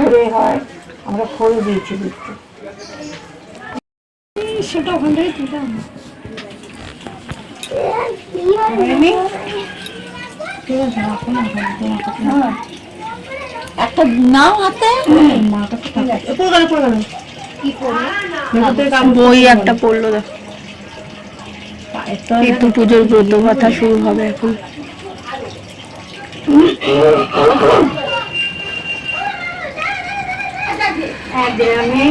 খড়ে হয় আমরা খড়ে দিয়েছি দিতে সেটা ওখান থেকে তুলে আনো। হয়নি? ঠিক আছে, রাখো না, ওখানে দিয়ে রাখো। হ্যাঁ। একটা নাও হাতে। বই একটা পড়ল দেখ। পায়ের একটু পুজোর ব্রত কথা শুরু হবে এখন। গ্রামে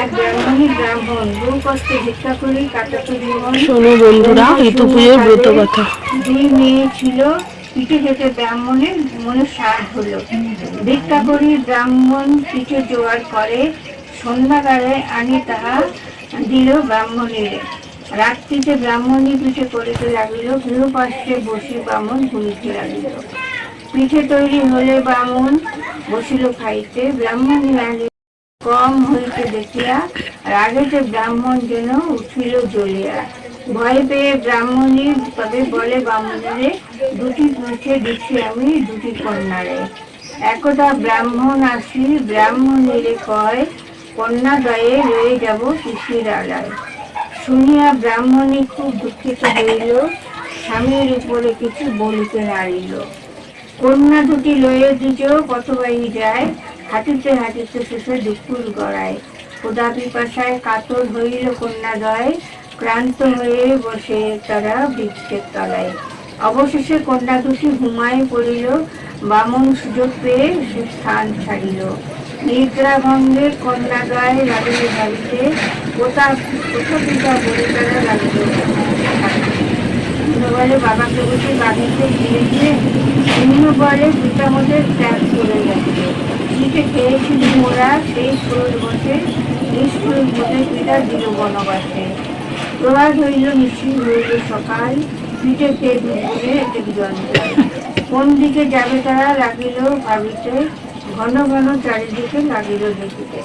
এক ব্রাহ্মণী ব্রাহ্মণ। বহু কষ্টে ভিক্ষা করে কাটাতো জীবন শোনো বন্ধুরা ঋতু পুজোর ব্রত কথা। দুই মেয়ে ছিল পিঠে যেতে ব্রাহ্মণের মনে সাজ হলো। ভিক্ষা করি ব্রাহ্মণ পিঠে জোগাড় করে। সন্ধ্যাকালে আনি তাহা দিল ব্রাহ্মণের। রাত্রিতে ব্রাহ্মণী পিঠে করিতে লাগিল গৃহপাশে বসি ব্রাহ্মণ ঘুরিতে লাগিল। পিঠে তৈরি হলে ব্রাহ্মণ বসিল খাইতে। ব্রাহ্মণী কম হইতে দেখিয়া রাগেতে ব্রাহ্মণ যেন উঠিল জ্বলিয়া। ভয় পেয়ে ব্রাহ্মণী তবে বলে ব্রাহ্মণেরে দুটি পিঠে দিচ্ছি আমি, দুটি কন্যারে। একদা ব্রাহ্মণ আসি ব্রাহ্মণীরে কয় কন্যা দয়ে রয়ে যাব পিসির আলায় শুনিয়া ব্রাহ্মণী খুব দুঃখিত হইল, স্বামীর উপরে কিছু বলিতে নারিল কন্যা দুটি লয়ে দুজো কতবাই যায় হাঁটিতে হাঁটিতে শেষে দুপুর গড়ায়। খোদা পিপাসায় কাতর হইল কন্যাদয়, ক্লান্ত হয়ে বসে তারা বৃক্ষের তলায়। অবশেষে কন্যা দুটি ঘুমায় পড়িল, বামন সুযোগ পেয়ে সে স্থান ছাড়িল। নিদ্রা ভঙ্গে কন্যাদয় লাগিল ভাবিতে কোথা কোথা পিতা বলে তারা লাগিল বলে বাবাকে বসে বাড়িতে গিয়ে গিয়ে অন্য বলে পিতামদের ত্যাগ করে গেছে শীতে খেয়েছিল মোরা সেই স্কুল বসে স্কুল বসে পিতা দিল বনবাসে। প্রভাত হইল, নিশ্চিত হইল সকাল, পিঠে খেয়ে দুপুরে একজন কোন দিকে যাবে তারা লাগিল ভাবিতে, ঘন ঘন চারিদিকে লাগিল দেখিতে।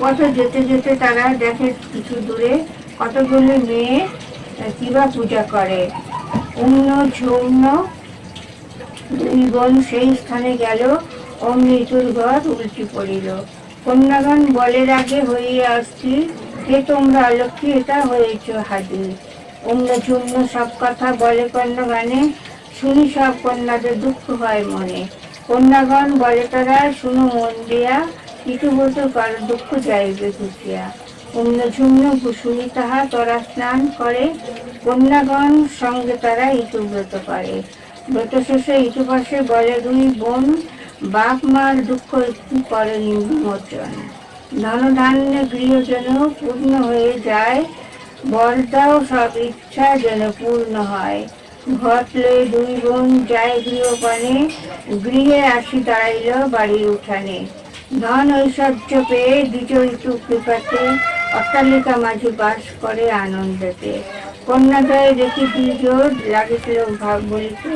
পথে যেতে যেতে তারা দেখে কিছু দূরে কতগুলি মেয়ে কিবা পূজা করে। অন্য ঝৌন্য দুই বোন সেই স্থানে গেল অমনি ঘর উল্টি পড়িল। কন্যাগণ বলের আগে হইয়া আসছি, কে তোমরা অলক্ষী এটা হয়েছ হাজির। অন্য চূর্ণ সব কথা বলে কন্যাগানে, শুনি সব কন্যাদের দুঃখ হয় মনে। কন্যাগণ বলে তারা শুনো মন দিয়া ইতিবত কর দুঃখ যাইবে ঘুষিয়া অন্য চূর্ণ শুনি তাহা, তরা স্নান করে। কন্যাগণ সঙ্গে তারা ইতুব্রত করে। ব্রত শেষে ইতিপাশে বলে দুই বোন বাপ মার দুঃখ একটু করে নিমোচন ধন ধান্য গৃহ যেন পূর্ণ হয়ে যায়, বরদাও সব ইচ্ছা যেন পূর্ণ হয়। ঘটলে দুই বোন যায় গৃহপানে, গৃহে আসি দাঁড়াইল বাড়ির উঠানে। ধন ঐশ্বর্য পেয়ে দ্বিজ ঋতু কৃপাতে, অট্টালিকা মাঝে বাস করে আনন্দেতে। কন্যাদয় দেখি দুজন লাগিছিল ভাব বলিতে।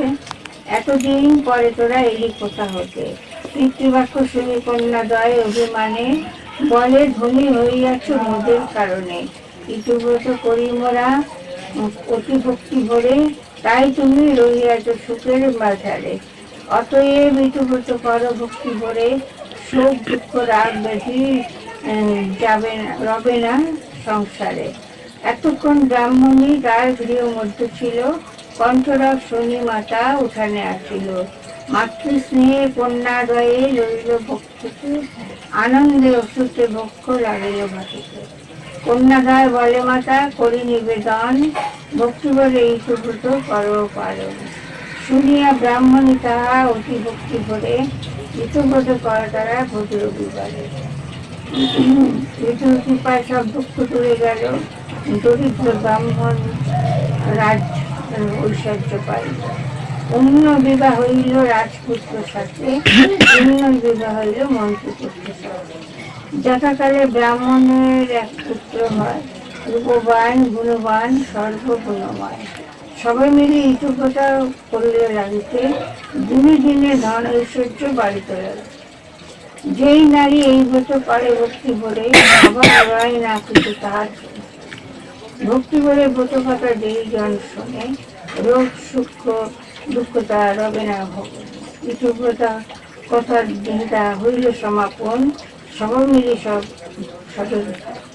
এতদিন পরে তোরা এলি কোথা হতে? পিতৃবাক্য শুনি কন্যাদয় অভিমানে বলে, ধনী হইয়াছ মোদের কারণে। ইতিব্রত করি মোরা অতি ভক্তি ভরে, তাই তুমি রহিয়াছ সুখের বাজারে অতএব ইতিব্রত কর ভক্তি ভরে, শোক, দুঃখ, রাগ বেশি যাবে রবে না সংসারে। এতক্ষণ ব্রাহ্মণী তার গৃহ মধ্যে ছিল। কণ্ঠরব শনি মাতা উঠানে আসিল। মাতৃ স্নেহে কন্যাদয়ে লইল ভক্তিতে, আনন্দে অসুতে ভক্ষ লাগিল ভাটিতে কন্যাদয় বলে, মাতা, করি নিবেদন। ভক্তি বলে ইতুভূত কর পালন। শুনিয়া ব্রাহ্মণী তাহা অতি ভক্তি ভরে ইতুব্রত কর তারা ভদ্র বিবারে ঋতুর কৃপায় সব দুঃখ দূরে গেল। দরিদ্র ব্রাহ্মণ রাজ ঐশ্বর্য পাইল অন্য বিবাহ হইল রাজপুত্র সাথে, অন্য বিবাহ হইল মন্ত্রীপুত্র সাথে। যথাকালে ব্রাহ্মণের এক পুত্র হয়, রূপবান, গুণবান সর্বগুণময় সবাই মিলে ইতুকতা করিলে লাগিতে দিনে দিনে ধন ঐশ্বর্য বাড়িতে লাগল যেই নারী এই ব্রত করে ভক্তি বলে আবার না কিছু তাহার। ভক্তি বলে ব্রত কথা যেই জন শোনে রোগ সুখ দুঃখ তার রবে না ভোগ। ইতুব্রতা কথার দিনটা হইল সমাপন। সবাই মিলে সব সদর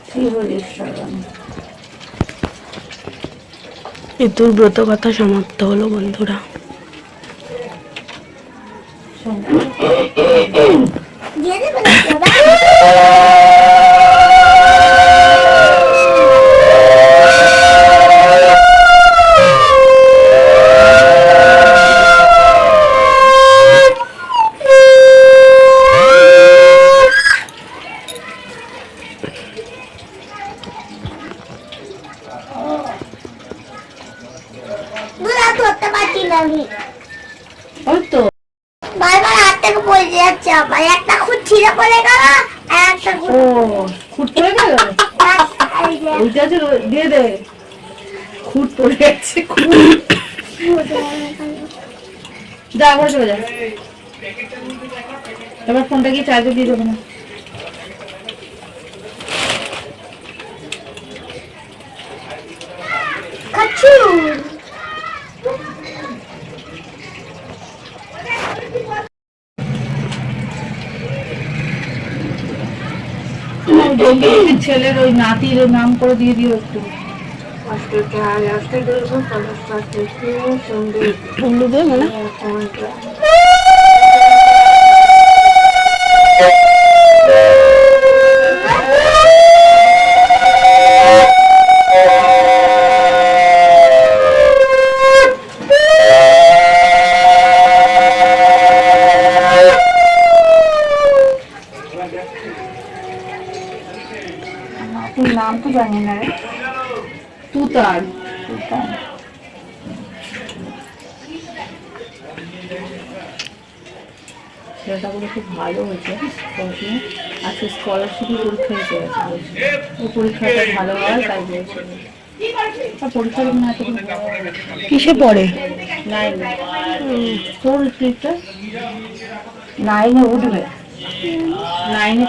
শ্রী হরিশ্বর ঋতুর ব্রত কথা সমাপ্ত হলো বন্ধুরা দিয়ে দেবে নাকি ওরা? দুধ আর ধরতে পারছি না আমি। ওই তো। বারবার হাত থেকে পড়ে যাচ্ছে আমার একটা খুঁত ছিঁড়ে পড়ে গেল আর একটা ও খুঁট পড়ে গেল? যে ওইটা যে দিয়ে দে। খুঁট পড়ে গেছে খুঁট যা চলে যা। এবার ফোনটা কি চার্জে দিয়ে দেবো না। ছেলের ওই নাতির নাম করে দিয়ে দিও একটু। আজকে অষ্টদুর্গ দেখব সুন্দর মানে নাম তো জানি না রে। তুতার। তুতার ছেলেটা খুব ভালো হয়েছে। পড়াশুনো। আজকে স্কলারশিপই পরীক্ষা দিতে গেছে। ও পরীক্ষাটা ভালো হয় তাই বলছে আর পরীক্ষা দেবে না এতদিন কিসে পড়ে? নাইন তোর স্লিপটা নাইনে উঠবে। নাইনে